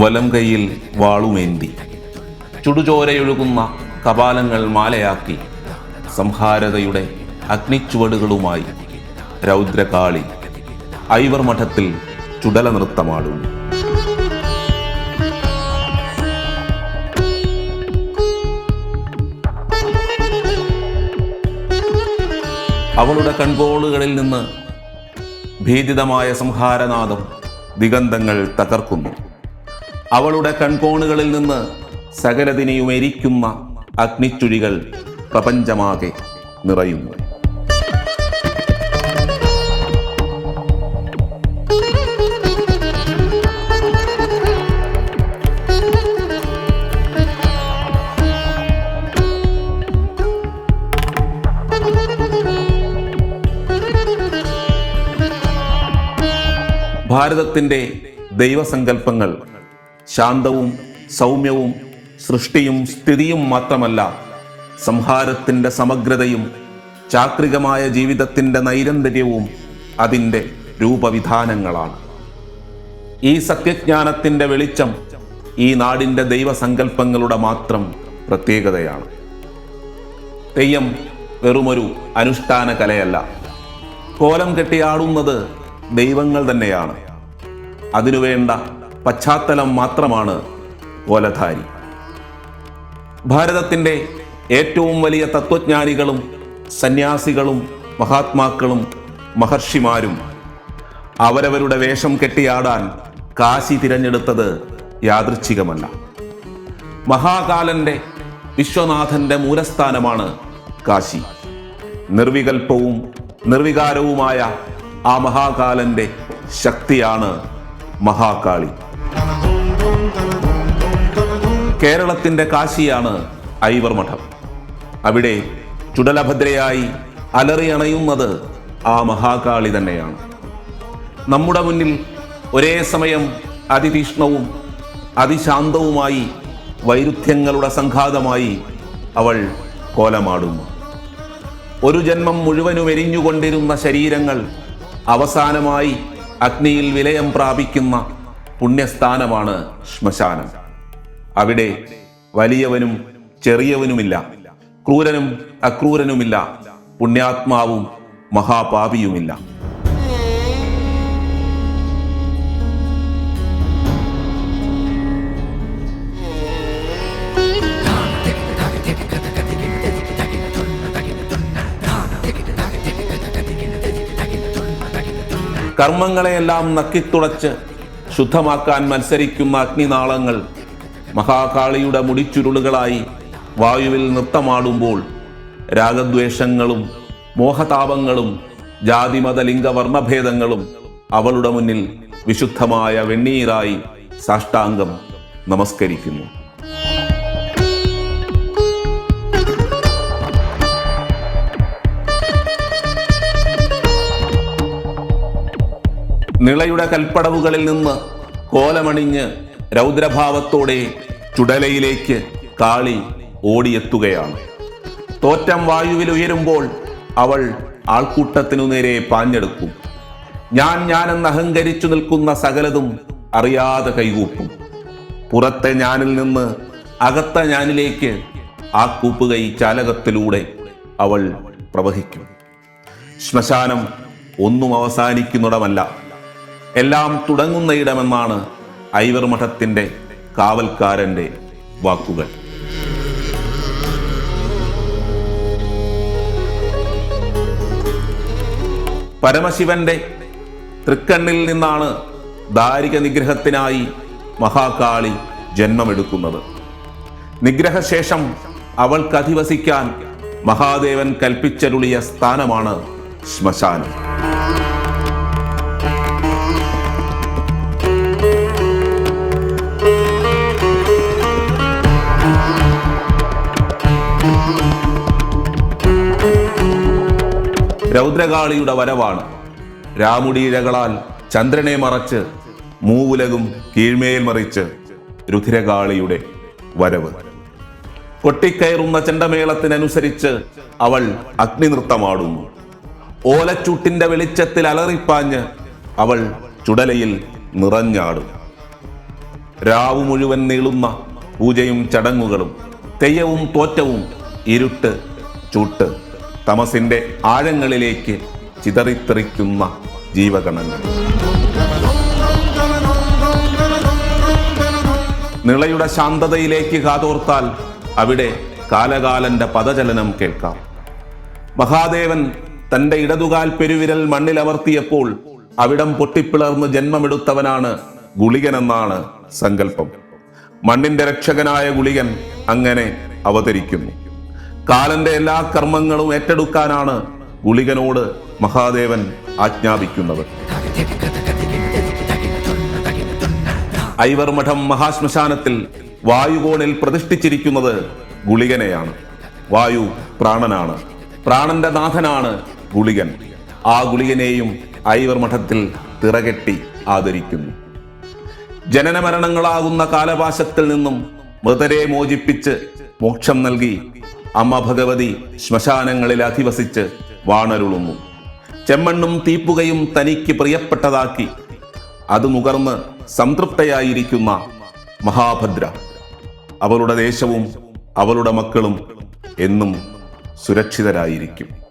വലം കൈയിൽ വാളുമേന്തി. ചുടുചോരയൊഴുകുന്ന കപാലങ്ങൾ മാലയാക്കി സംഹാരതയുടെ അഗ്നിച്ചുവടുകളുമായി രൗദ്രകാളി ഐവർ മഠത്തിൽ ചുടല നൃത്തമാടും അവളുടെ കൺകോളുകളിൽ നിന്ന് ഭീതിതമായ സംഹാരനാദം ദിഗന്ധങ്ങൾ തകർക്കുന്നു. അവളുടെ കൺകോണുകളിൽ നിന്ന് സകലതിനെയും എരിക്കുന്ന അഗ്നിച്ചുഴികൾ പ്രപഞ്ചമാകെ നിറയുന്നു. ഭാരതത്തിന്റെ ദൈവസങ്കല്പങ്ങൾ ശാന്തവും സൗമ്യവും സൃഷ്ടിയും സ്ഥിതിയും മാത്രമല്ല സംഹാരത്തിന്റെ സമഗ്രതയും ചാക്രികമായ ജീവിതത്തിന്റെ നൈരന്തര്യവും അതിന്റെ രൂപവിധാനങ്ങളാണ്. ഈ സത്യജ്ഞാനത്തിന്റെ വെളിച്ചം ഈ നാടിന്റെ ദൈവസങ്കല്പങ്ങളുടെ മാത്രം പ്രത്യേകതയാണ്. തെയ്യം വെറുമൊരു അനുഷ്ഠാന കലയല്ല. കോലം കെട്ടിയാടുന്നത് ദൈവങ്ങൾ തന്നെയാണ്. അതിനുവേണ്ട പശ്ചാത്തലം മാത്രമാണ് ഓലധാരി ഭാരതത്തിന്റെ ഏറ്റവും വലിയ തത്വജ്ഞാനികളും സന്യാസികളും മഹാത്മാക്കളും മഹർഷിമാരും അവരവരുടെ വേഷം കെട്ടിയാടാൻ കാശി തിരഞ്ഞെടുത്തത് യാദൃച്ഛികമല്ല. മഹാകാലന്റെ വിശ്വനാഥന്റെ മൂലസ്ഥാനമാണ് കാശി. നിർവികൽപ്പവും നിർവികാരവുമായ ആ മഹാകാലന്റെ ശക്തിയാണ് മഹാകാളി. കേരളത്തിന്റെ കാശിയാണ് ഐവർ മഠം. അവിടെ ചുടലഭദ്രയായി അലറിയണയുന്നത് ആ മഹാകാളി തന്നെയാണ്. നമ്മുടെ മുന്നിൽ ഒരേ സമയം അതിതീഷ്ണവും അതിശാന്തവുമായി വൈരുദ്ധ്യങ്ങളുടെ സംഘാതമായി അവൾ കോലമാടുന്നു. ഒരു ജന്മം മുഴുവനും എരിഞ്ഞുകൊണ്ടിരുന്ന ശരീരങ്ങൾ അവസാനമായി അഗ്നിയിൽ വിലയം പ്രാപിക്കുന്ന പുണ്യസ്ഥാനമാണ് ശ്മശാനം. അവിടെ വലിയവനും ചെറിയവനുമില്ല ക്രൂരനും അക്രൂരനുമില്ല പുണ്യാത്മാവും മഹാപാപിയുമില്ല. കർമ്മങ്ങളെയെല്ലാം നക്കിത്തുടച്ച് ശുദ്ധമാക്കാൻ മത്സരിക്കുന്ന അഗ്നിനാളങ്ങൾ മഹാകാളിയുടെ മുടിച്ചുരുളുകളായി വായുവിൽ നൃത്തമാടുമ്പോൾ രാഗദ്വേഷങ്ങളും മോഹതാപങ്ങളും ജാതിമത ലിംഗ വർണഭേദങ്ങളും അവളുടെ മുന്നിൽ വിശുദ്ധമായ വെണ്ണീരായി സാഷ്ടാംഗം നമസ്കരിക്കുന്നു. നിളയുടെ കൽപ്പടവുകളിൽ നിന്ന് കോലമണിഞ്ഞ് രൗദ്രഭാവത്തോടെ ചുടലയിലേക്ക് കാളി ഓടിയെത്തുകയാണ്. തോറ്റം വായുവിൽ ഉയരുമ്പോൾ അവൾ ആൾക്കൂട്ടത്തിനു നേരെ പാഞ്ഞെടുക്കും. ഞാൻ ഞാനെന്ന് അഹങ്കരിച്ചു നിൽക്കുന്ന സകലതും അറിയാതെ കൈകൂപ്പും. പുറത്തെ ഞാനിൽ നിന്ന് അകത്ത ഞാനിലേക്ക് ആ കൂപ്പുകൈ ചാലകത്തിലൂടെ അവൾ പ്രവഹിക്കും. ശ്മശാനം ഒന്നും അവസാനിക്കുന്നിടമല്ല. എല്ലാം തുടങ്ങുന്ന ഇടമെന്നാണ് ഐവർ മഠത്തിന്റെ കാവൽക്കാരന്റെ വാക്കുകൾ. പരമശിവന്റെ തൃക്കണ്ണിൽ നിന്നാണ് ദാരിക നിഗ്രഹത്തിനായി മഹാകാളി ജന്മമെടുക്കുന്നത്. നിഗ്രഹശേഷം അവൾക്ക് അധിവസിക്കാൻ മഹാദേവൻ കൽപ്പിച്ചരുളിയ സ്ഥാനമാണ് ശ്മശാനം. രൗദ്രകാളിയുടെ വരവാണ്. രാമുടീരകളാൽ ചന്ദ്രനെ മറച്ച് മൂവുലകും കീഴ്മേൽ മറിച്ച് രുധിരകാളിയുടെ വരവ്. കൊട്ടിക്കയറുന്ന ചെണ്ടമേളത്തിനനുസരിച്ച് അവൾ അഗ്നിനൃത്തമാടുന്നു. ഓലച്ചൂട്ടിന്റെ വെളിച്ചത്തിൽ അലറിപ്പാഞ്ഞ് അവൾ ചുടലയിൽ നിറഞ്ഞാടും. രാവു മുഴുവൻ നീളുന്ന പൂജയും ചടങ്ങുകളും തെയ്യവും തോറ്റവും ഇരുട്ട് ചൂട്ട്. തമസിന്റെ ആഴങ്ങളിലേക്ക് ചിതറിത്തെറിക്കുന്ന ജീവഗണങ്ങൾ. നിളയുടെ ശാന്തതയിലേക്ക് കാതോർത്താൽ അവിടെ കാലകാലന്റെ പദചലനം കേൾക്കാം. മഹാദേവൻ തന്റെ ഇടതുകാൽ പെരുവിരൽ മണ്ണിലമർത്തിയപ്പോൾ അവിടം പൊട്ടിപ്പിളർന്ന് ജന്മമെടുത്തവനാണ് ഗുളികൻ എന്നാണ് സങ്കല്പം. മണ്ണിന്റെ രക്ഷകനായ ഗുളികൻ അങ്ങനെ അവതരിക്കുന്നു. കാലന്റെ എല്ലാ കർമ്മങ്ങളും ഏറ്റെടുക്കാനാണ് ഗുളികനോട് മഹാദേവൻ ആജ്ഞാപിക്കുന്നത്. ഐവർ മഠം മഹാശ്മശാനത്തിൽ വായുകോണിൽ പ്രതിഷ്ഠിച്ചിരിക്കുന്നത് ഗുളികനെയാണ്. വായു പ്രാണനാണ്. പ്രാണന്റെ നാഥനാണ് ഗുളികൻ. ആ ഗുളികനെയും ഐവർ മഠത്തിൽ തിറകെട്ടി ആദരിക്കുന്നു. ജനനമരണങ്ങളാകുന്ന കാലപാശത്തിൽ നിന്നും മൃതരെ മോചിപ്പിച്ച് മോക്ഷം നൽകി അമ്മ ഭഗവതി ശ്മശാനങ്ങളിൽ അധിവസിച്ച് വാണരുളുന്നു. ചെമ്മണ്ണും തീപ്പുകയും തനിക്ക് പ്രിയപ്പെട്ടതാക്കി. അത് നുകർന്ന് സംതൃപ്തയായിരിക്കുന്ന മഹാഭദ്ര. അവളുടെ ദേശവും അവളുടെ മക്കളും എന്നും സുരക്ഷിതരായിരിക്കും.